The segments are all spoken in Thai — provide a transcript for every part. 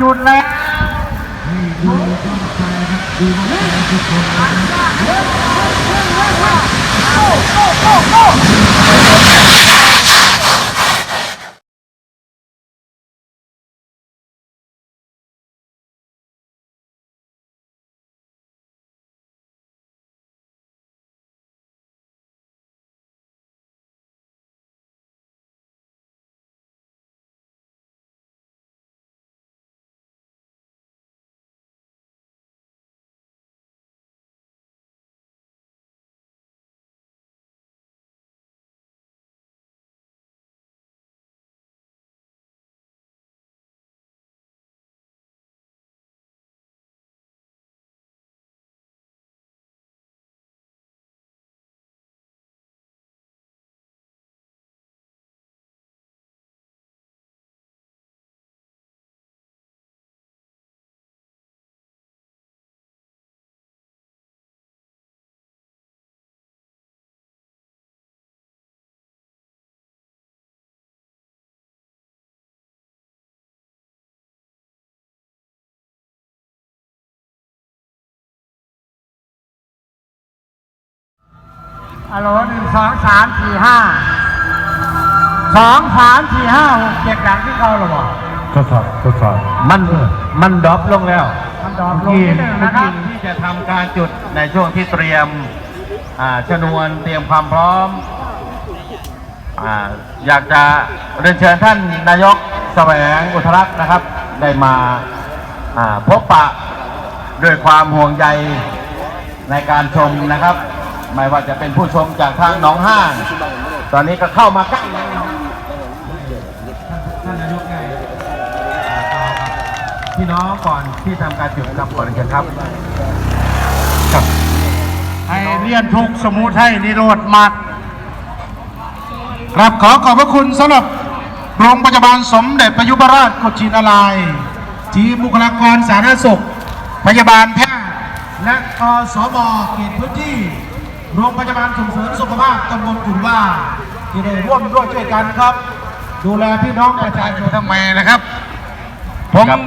จุดแล้ว ฮัลโหลหนึ่งสองสามสี่ห้าสองสามสี่ห้าหกเจ็ดหลังที่เข้าหรือเปล่าทดสอบทดสอบมันมันดรอปลงแล้วมันดรอปลงนิดหนึ่งนะครับที่จะทำการจุดในช่วงที่เตรียมอ่าชนวนเตรียมความพร้อมอ่าอยากจะเรียนเชิญท่านนายกแสวงอุทรักษ์นะครับ ได้มาอ่าพบปะด้วยความห่วงใยในการชมนะครับ ไม่ว่าจะเป็นผู้ชมจากทางหนองห้าง ตอนนี้ก็เข้ามาใกล้แล้วท่านนายกไงพี่น้องก่อนที่ทำการจุดกับก่อนกันครับให้เรียนทุกสมุทัยนิโรธมัดครับขอขอบพระคุณสำหรับโรงพยาบาลสมเด็จพยุพราชกุชินารายทีมบุคลากรสาธารณสุข พยาบาลแพทย์และอสมเขตพื้นที่ โรงพยาบาลส่งเสริมสุขภาพตำบลกุ่นว่า ที่ได้ร่วมด้วยช่วยกันครับ ดูแลพี่น้องประชาชนทำไมนะครับ ผมครับ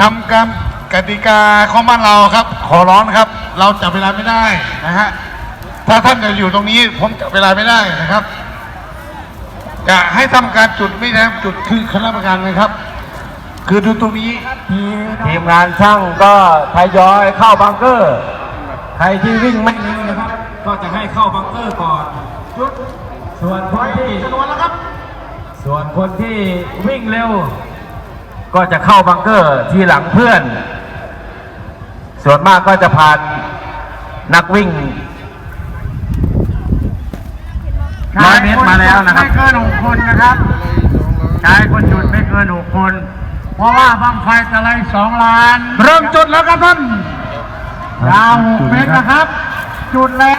ทำการกติกาของบ้านเราครับ ขอร้องนะครับ เราจับเวลาไม่ได้นะฮะถ้าท่านจะอยู่ตรงนี้ ผมจับเวลาไม่ได้นะครับจะให้ทำการจุดไม่ได้จุดคือคณะกรรมการนะครับ คือดูตรงนี้ทีมงานช่างก็ทยอยเข้าบังเกอร์ ใครที่วิ่งไม่เร็วนะครับ ก็จะให้เข้าบังเกอร์ก่อนจุดส่วนคนที่จำนวนแล้วครับ ส่วนคนที่วิ่งเร็ว ก็จะเข้าบังเกอร์ทีหลังเพื่อน ส่วนมากก็จะผ่านนักวิ่งร้อยเมตรมาแล้วนะครับไม่เกินหกคนนะครับชายคนจุดไม่เกินหกคน เพราะว่าบังไฟตะไลสองล้าน เริ่มจุดแล้วครับท่านยาวหกเมตรนะครับ จุดแล้ว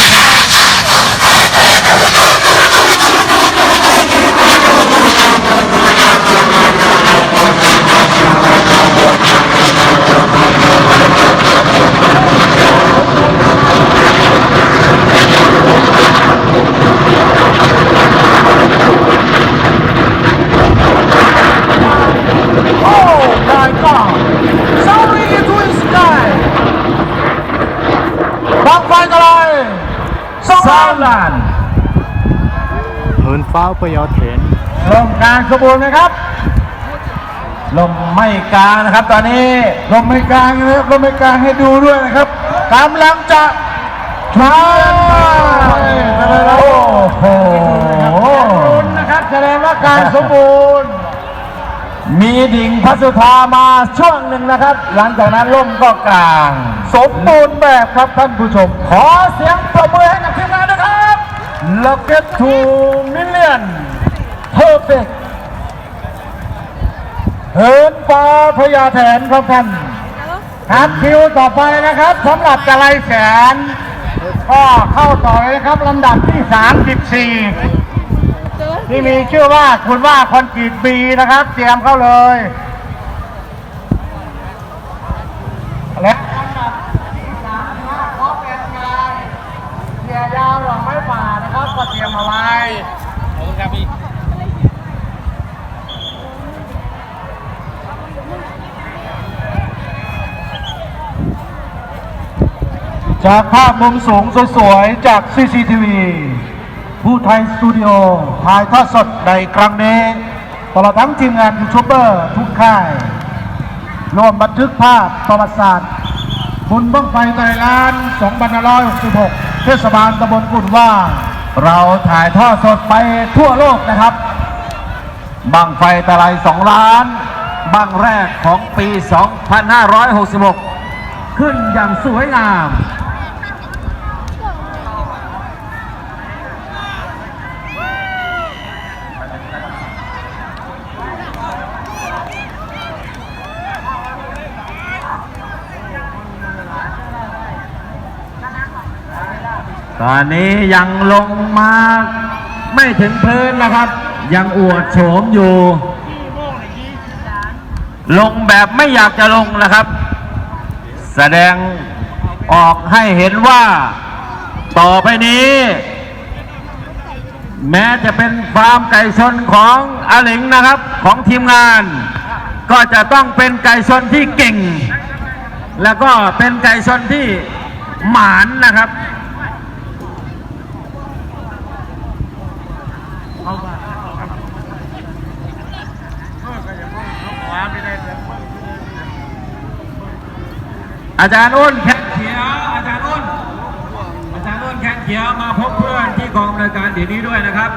Oh my God Soaring into the sky บังไฟอะไร สองสาล้ามนล้านเหินฟ้าพยาเถนลงกลางขบวนนะครับลมไม่กลางนะครับ ตอนนี้ลมไม่กลางนะครับลมไม่กลางให้ดูด้วยนะครับกำลังจะใช้โอ้โหคุณนะครับแสดงว่าการสมบูรณ์ มีดิ่งพัสุธามาช่วงหนึ่งนะครับ หลังจากนั้นล่มก็กลาง สมบูรณ์แบบครับท่านผู้ชม ขอเสียงปรบมือให้กับทีมงานนะครับ Rocket to Million Perfect เหินฟ้าพญาแถนครับท่านครับคิวต่อไปนะครับสำหรับกะไลแสน ก็เข้าต่อเลยนะครับลำดับที่ 34 ที่มีชื่อว่าคุณว่าคอนกรีตบีนะครับ เตรียมเข้าเลยและลำดับที่สามนะครับขอเป็นกายเสียาวดอกไม้ป่านะครับก็เตรียมเอาไว้ ขอบคุณครับพี่จากภาพมุมสูงสวยๆ จาก CCTV ผู้ไทยสตูดิโอถ่ายทอดสดในครั้งนี้ ตลอดทั้งทีมงานยูทูบเบอร์ทุกค่าย ร่วมบันทึกภาพประวัติศาสตร์บุญบ้องไฟไตรล้าน 2566 เทศบาลตำบลกุ่นว่า เราถ่ายทอดสดไปทั่วโลกนะครับ บังไฟตะไลสองล้าน บังแรกของปี 2566 ขึ้นอย่างสวยงาม ตอนนี้ยังลงมาไม่ถึงพื้นนะครับ ยังอวดโฉมอยู่ ลงแบบไม่อยากจะลงนะครับ แสดงออกให้เห็นว่าต่อไปนี้ แม้จะเป็นฟาร์มไก่ชนของอาหลิงนะครับของทีมงาน ก็จะต้องเป็นไก่ชนที่เก่ง แล้วก็เป็นไก่ชนที่หมานนะครับ อาจารย์อ้นแขนเขียวอาจารย์อ้นอาจารย์อ้นแขนเขียวมาพบเพื่อนที่กองรายการเดี๋ยวนี้ด้วยนะครับ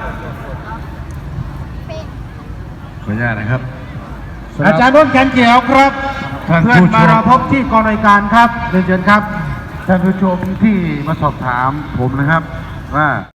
ขออนุญาตนะครับ อาจารย์น้นแขนเขียวครับท่านเพื่อนผู้ชมมารอพบที่กองรายการครับเรียนเชิญครับท่านผู้ชมที่มาสอบถามผมนะครับว่า